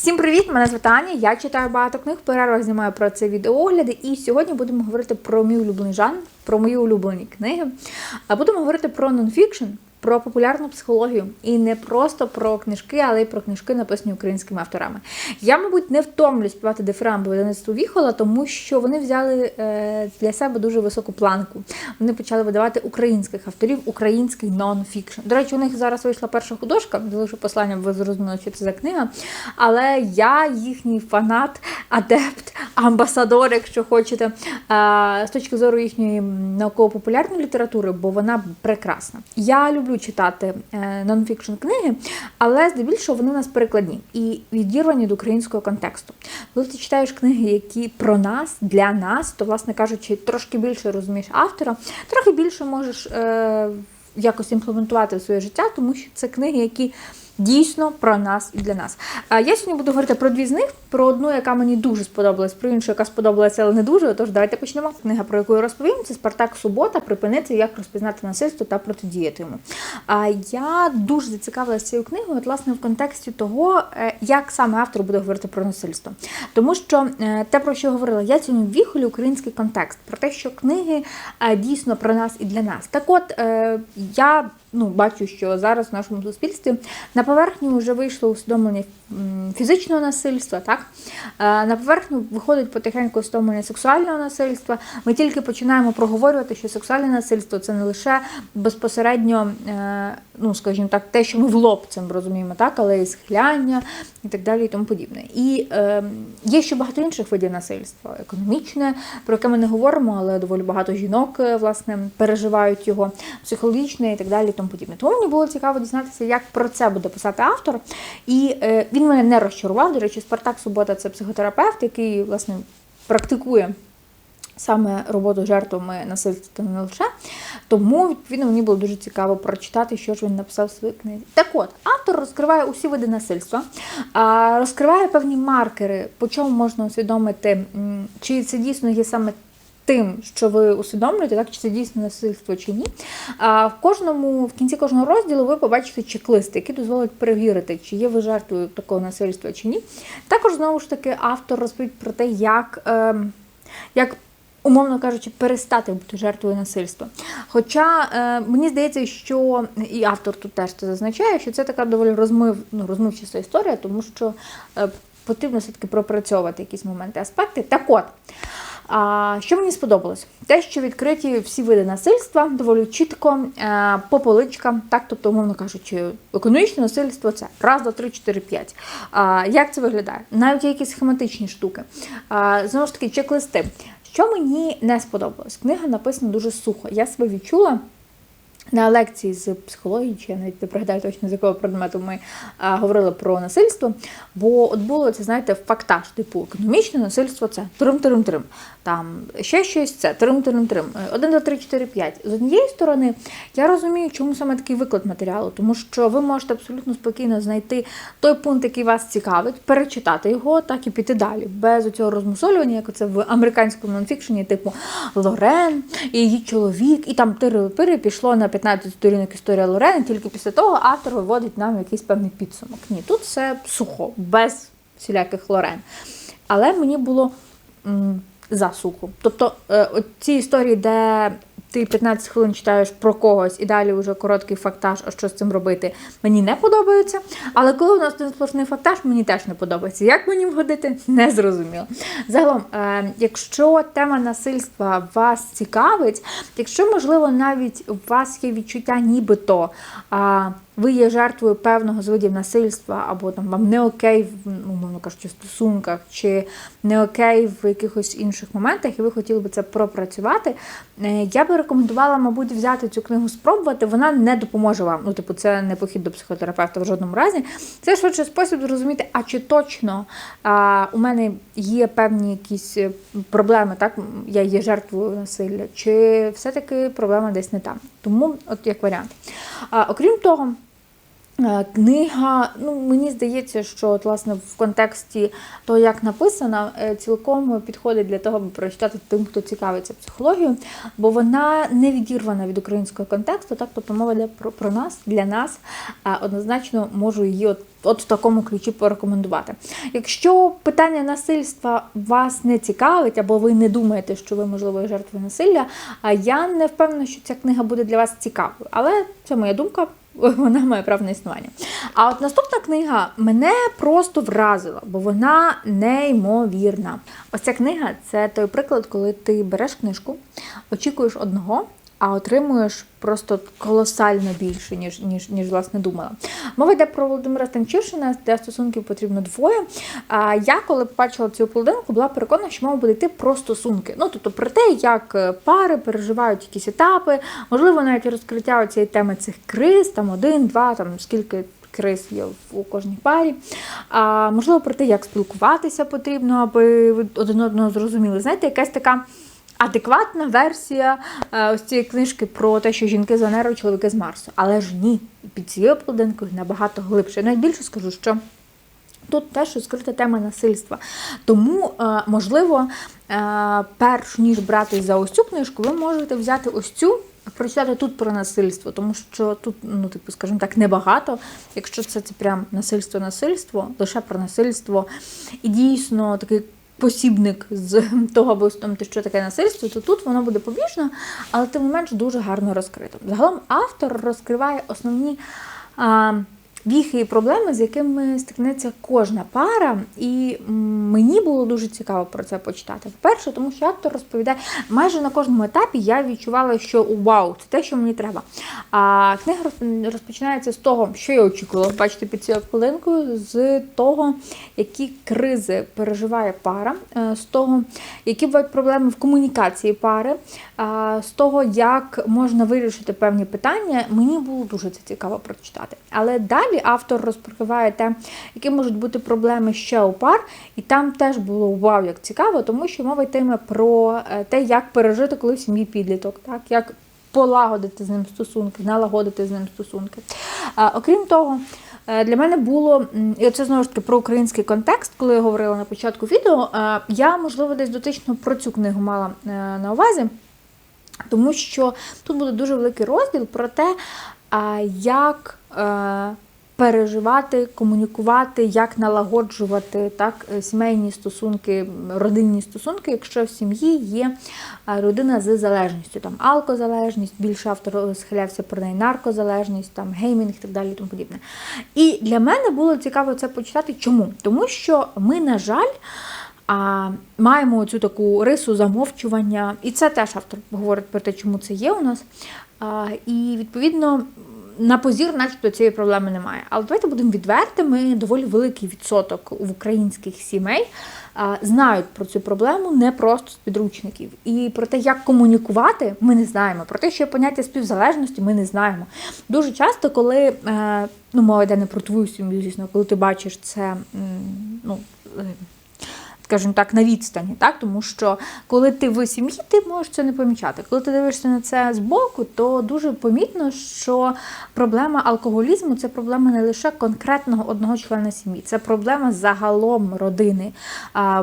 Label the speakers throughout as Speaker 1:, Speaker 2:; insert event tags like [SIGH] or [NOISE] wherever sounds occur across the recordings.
Speaker 1: Всім привіт! Мене звати Аня, я читаю багато книг, перервах знімаю про це відеоогляди, і сьогодні будемо говорити про мій улюблений жанр, про мої улюблені книги. А будемо говорити про нонфікшн, про популярну психологію. І не просто про книжки, але й про книжки, написані українськими авторами. Я, мабуть, не втомлюсь співати дифирамби видавництву Віхола, тому що вони взяли е, для себе дуже високу планку. Вони почали видавати українських авторів, український нон-фікшн. До речі, у них зараз вийшла перша художка, залишу послання, ви зрозуміли, що це за книга. Але я їхній фанат, адепт, амбасадор, якщо хочете, з точки зору їхньої науково-популярної літератури, бо вона прекрасна. Я люблю читати е, нонфікшн книги, але здебільшого вони у нас перекладні і відірвані до українського контексту. Коли ти читаєш книги, які про нас, для нас, то, власне кажучи, трошки більше розумієш автора, трохи більше можеш е, якось імплементувати в своє життя, тому що це книги, які дійсно про нас і для нас. Я сьогодні буду говорити про дві з них, про одну, яка мені дуже сподобалась, про іншу, яка сподобалася, але не дуже. Тож давайте почнемо. Книга, про яку я розповім, це Спартак Субота, припинити, як розпізнати насильство та протидіяти йому. А я дуже зацікавилася цією книгою, от, власне, в контексті того, е, як саме автор буде говорити про насильство. Тому що е, те, про що я говорила, я ціню віхолі український контекст, про те, що книги е, дійсно про нас і для нас. Так от я ну, бачу, що зараз в нашому суспільстві на поверхню вже вийшло усвідомлення фізичного насильства, так? На поверхню виходить потихеньку усвідомлення сексуального насильства. Ми тільки починаємо проговорювати, що сексуальне насильство це не лише безпосередньо, е, ну, скажімо так, те, що ми в лоб цим розуміємо, так, але і схиляння і так далі, і тому подібне. І е, є ще багато інших видів насильства, економічне, про яке ми не говоримо, але доволі багато жінок е, власне переживають його, психологічне і так далі тому подібне. Тому мені було цікаво дізнатися, як про це буде писати автор. І е, він мене не розчарував. До речі, Спартак Субота це психотерапевт, який власне практикує. Саме роботу жертвами насильства не лише. Тому, відповідно, мені було дуже цікаво прочитати, що ж він написав в своїй книзі. Так от, автор розкриває усі види насильства, розкриває певні маркери, по чому можна усвідомити, чи це дійсно є саме тим, що ви усвідомлюєте, так чи це дійсно насильство чи ні. А в кожному, в кінці кожного розділу ви побачите чек-листи, які дозволять перевірити, чи є ви жертвою такого насильства чи ні. Також, знову ж таки, автор розповідь про те, як, е, як Умовно кажучи, перестати бути жертвою насильства. Хоча е, мені здається, що і автор тут теж це зазначає, що це така доволі розмив, ну, розмивчаста історія, тому що е, потрібно все-таки пропрацьовувати якісь моменти, аспекти. Так от, а, Що мені сподобалось? Те, що відкриті всі види насильства доволі чітко е, по поличкам, так, тобто, умовно кажучи, економічне насильство це раз, два, три, чотири, п'ять. Як це виглядає? Навіть якісь схематичні штуки. Знову ж таки, чек-листи. Що мені не сподобалось? Книга написана дуже сухо. Я себе відчула. На лекції з психології, чи я навіть не пригадаю точно з якого предмету ми а, говорили про насильство. Бо от було це, знаєте, фактаж, типу економічне насильство це трим-трим-трим. Там ще щось це трим-трим-трим. Один, два, три, чотири, п'ять. З однієї сторони, я розумію, чому саме такий виклад матеріалу, тому що ви можете абсолютно спокійно знайти той пункт, який вас цікавить, перечитати його, так і піти далі. Без цього розмусолювання, як це в американському нонфікшені, типу Лорен і її чоловік, і там тири-пири пішло на 15 сторінок історія Лорени, тільки після того автор виводить нам якийсь певний підсумок. Ні, тут все сухо, без всіляких Лорен. Але мені було м, за сухо. Тобто е, ці історії, де ти 15 хвилин читаєш про когось і далі вже короткий фактаж, а що з цим робити, мені не подобається. Але коли у нас один сплошний фактаж, мені теж не подобається. Як мені вгодити, не зрозуміло. Загалом, е, якщо тема насильства вас цікавить, якщо, можливо, навіть у вас є відчуття, нібито ви є жертвою певного з видів насильства, або там вам не окей, в умовно кажучи, в стосунках, чи не окей в якихось інших моментах, і ви хотіли би це пропрацювати, е, я би рекомендувала, мабуть, взяти цю книгу, спробувати. Вона не допоможе вам. Ну, типу, це не похід до психотерапевта в жодному разі. Це швидше спосіб зрозуміти, а чи точно а, у мене є певні якісь е, проблеми, так я є жертвою насилля, чи все-таки проблема десь не там. Тому, от як варіант. А, Окрім того. Е, Книга, ну мені здається, що от, власне в контексті того, як написана, е, цілком підходить для того, аби прочитати тим, хто цікавиться психологією, бо вона не відірвана від українського контексту, так тобто мова йде про, про нас, для нас. А однозначно можу її от, от в такому ключі порекомендувати. Якщо питання насильства вас не цікавить, або ви не думаєте, що ви можливо жертвою насилля, я не впевнена, що ця книга буде для вас цікавою, але це моя думка. [LAUGHS] Вона має право на існування. А от наступна книга мене просто вразила, бо вона неймовірна. Ось ця книга це той приклад, коли ти береш книжку, очікуєш одного, а отримуєш просто колосально більше, ніж, ніж, ніж власне думала. Мова йде про Володимира Станчишина, для стосунків потрібно двоє. А я, коли побачила цю половинку, була переконана, що мова буде йти про стосунки. Ну, тобто про те, як е, пари переживають якісь етапи, можливо, навіть розкриття цієї теми цих криз, там один, два, там скільки. Криз є у кожній парі. А, можливо, про те, як спілкуватися потрібно, аби ви один одного зрозуміли. Знаєте, якась така адекватна версія е, ось цієї книжки про те, що жінки з Венери, чоловіки з Марсу. Але ж ні, під цією обкладинкою набагато глибше. Навіть більше скажу, що. Тут теж розкрита тема насильства. Тому, е, можливо, е, перш ніж брати за ось цю книжку, ви можете взяти ось цю, прочитати тут про насильство, тому що тут, ну, типу, скажімо так, небагато. Якщо це, це прям насильство-насильство, лише про насильство, і дійсно такий посібник з [LAUGHS] того, аби усвідомити, що таке насильство, то тут воно буде побіжно, але тим не менш дуже гарно розкрито. Загалом автор розкриває основні. А, Віхи і проблеми, з якими стикнеться кожна пара, і мені було дуже цікаво про це почитати. По-перше, тому що автор розповідає, майже на кожному етапі я відчувала, що вау, це те, що мені треба. А книга розпочинається з того, що я очікувала бачити під цією хвилинкою, з того, які кризи переживає пара, е, з того, які бувають проблеми в комунікації пари, з того, як можна вирішити певні питання. Мені було дуже це цікаво прочитати. Але далі автор розкриває те, які можуть бути проблеми ще у пар, і там теж було вау, як цікаво, тому що мова йтиме про е, те, як пережити, коли в сім'ї підліток, так як полагодити з ним стосунки, налагодити з ним стосунки. А, окрім того. е, Для мене було, і це знову ж таки про український контекст, коли я говорила на початку відео, е, я, можливо, десь дотично про цю книгу мала е, на увазі. Тому що тут буде дуже великий розділ про те, як е, переживати, комунікувати, як налагоджувати так, е, сімейні стосунки, родинні стосунки, якщо в сім'ї є е, людина з залежністю, там алкозалежність, більше автор схилявся про неї наркозалежність, там геймінг і так далі, тому подібне. І для мене було цікаво це почитати. Чому? Тому що ми, на жаль, а, маємо цю таку рису замовчування, і це теж автор говорить про те, чому це є у нас. А, і відповідно. На позір, начебто, цієї проблеми немає. Але давайте будемо відвертими. Доволі великий відсоток в українських сімей знають про цю проблему не просто з підручників. І про те, як комунікувати, ми не знаємо. Про те, що є поняття співзалежності, ми не знаємо. Дуже часто, коли е, ну, мова йде не про твою сім'ю, звісно, коли ти бачиш це, ну. Скажімо так, на відстані, так? тому що коли ти в сім'ї, ти можеш це не помічати. Коли ти дивишся на це збоку, то дуже помітно, що проблема алкоголізму це проблема не лише конкретного одного члена сім'ї, це проблема загалом родини.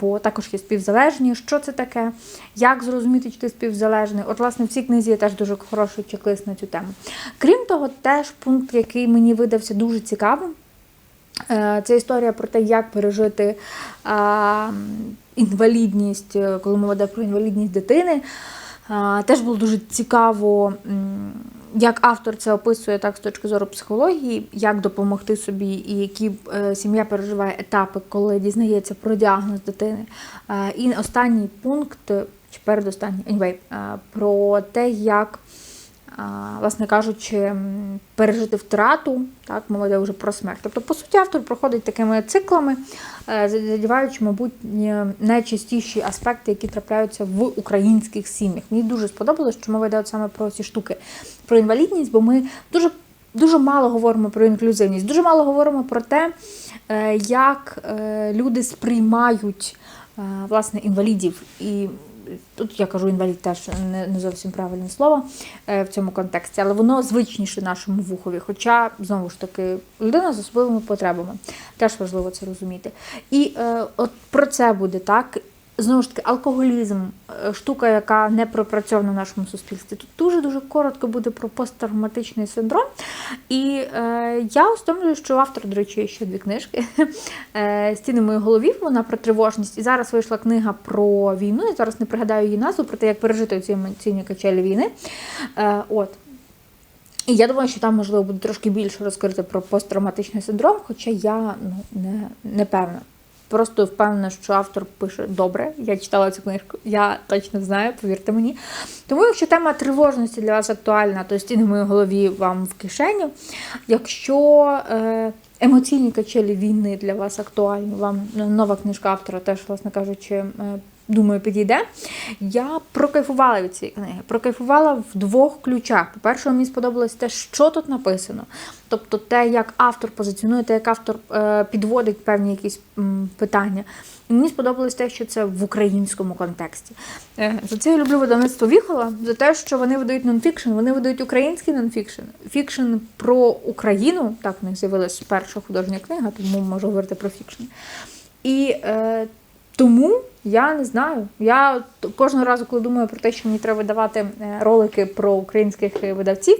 Speaker 1: Бо також є співзалежні. Що це таке? Як зрозуміти, чи ти співзалежний? От, власне, в цій книзі є теж дуже хороший чек-лист на цю тему. Крім того, теж пункт, який мені видався дуже цікавим. Це історія про те, як пережити інвалідність, е, коли мова йде про інвалідність дитини. Теж було дуже цікаво, як автор це описує так з точки зору психології, як допомогти собі, і які е, сім'я переживає етапи, коли дізнається про діагноз дитини. Е, І останній пункт, чи передостанній, anyway, про те, як власне кажучи, пережити втрату, так, мова йде вже про смерть. Тобто, по суті, автор проходить такими циклами, е, задіваючи, мабуть, найчастіші аспекти, які трапляються в українських сім'ях. Мені дуже сподобалось, що мова йде от саме про ці штуки, про інвалідність, бо ми дуже. Дуже мало говоримо про інклюзивність, дуже мало говоримо про те, е, як е, люди сприймають власне інвалідів. І тут я кажу інвалід теж не, зовсім правильне слово е, в цьому контексті, але воно звичніше нашому вухові. Хоча, знову ж таки, людина з особливими потребами. Теж важливо це розуміти. І е, от про це буде так. Знову ж таки, алкоголізм, е, штука, яка не пропрацьована в нашому суспільстві. Тут дуже-дуже коротко буде про посттравматичний синдром. І е, я усвідомлюю, що у автора, до речі, ще дві книжки. Е, Стіни моєї голові, вона про тривожність. І зараз вийшла книга про війну. Я зараз не пригадаю її назву, про те, як пережити ці емоційні качелі війни. Е, от. І я думаю, що там можливо буде трошки більше розкрити про посттравматичний синдром, хоча я ну, не, не певна. Просто впевнена, що автор пише добре. Я читала цю книжку, я точно знаю, повірте мені. Тому, якщо тема тривожності для вас актуальна, то стіни в моїй голові вам в кишені. Якщо е, емоційні качелі війни для вас актуальні, вам нова книжка автора теж, власне кажучи, е, думаю, підійде. Я прокайфувала від цієї книги. Прокайфувала в двох ключах. По-перше, мені сподобалось те, що тут написано. Тобто те, як автор позиціонує, те, як автор е, підводить певні якісь м, питання. І мені сподобалось те, що це в українському контексті. Е, за це я люблю видавництво Віхола, за те, що вони видають нонфікшн, вони видають український нонфікшн, фікшн про Україну. Так, в них з'явилася перша художня книга, тому можу говорити про фікшн. І е, тому я не знаю. Я кожного разу, коли думаю про те, що мені треба видавати е, ролики про українських е, видавців,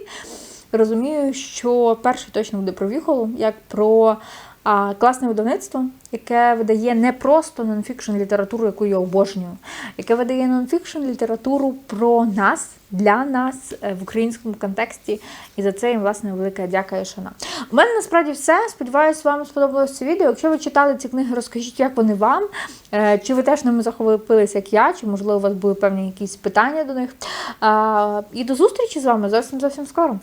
Speaker 1: розумію, що перший точно буде про Віхолу, як про а, класне видавництво, яке видає не просто нонфікшн літературу, яку я обожнюю, яке видає нонфікшн літературу про нас, для нас е, в українському контексті. І за це їм, власне, велика дяка і шана. У мене насправді все. Сподіваюсь, вам сподобалось це відео. Якщо ви читали ці книги, розкажіть, як вони вам. Е, Чи ви теж ними захопилися, як я, чи можливо у вас були певні якісь питання до них. І до зустрічі з вами зовсім зовсім скоро.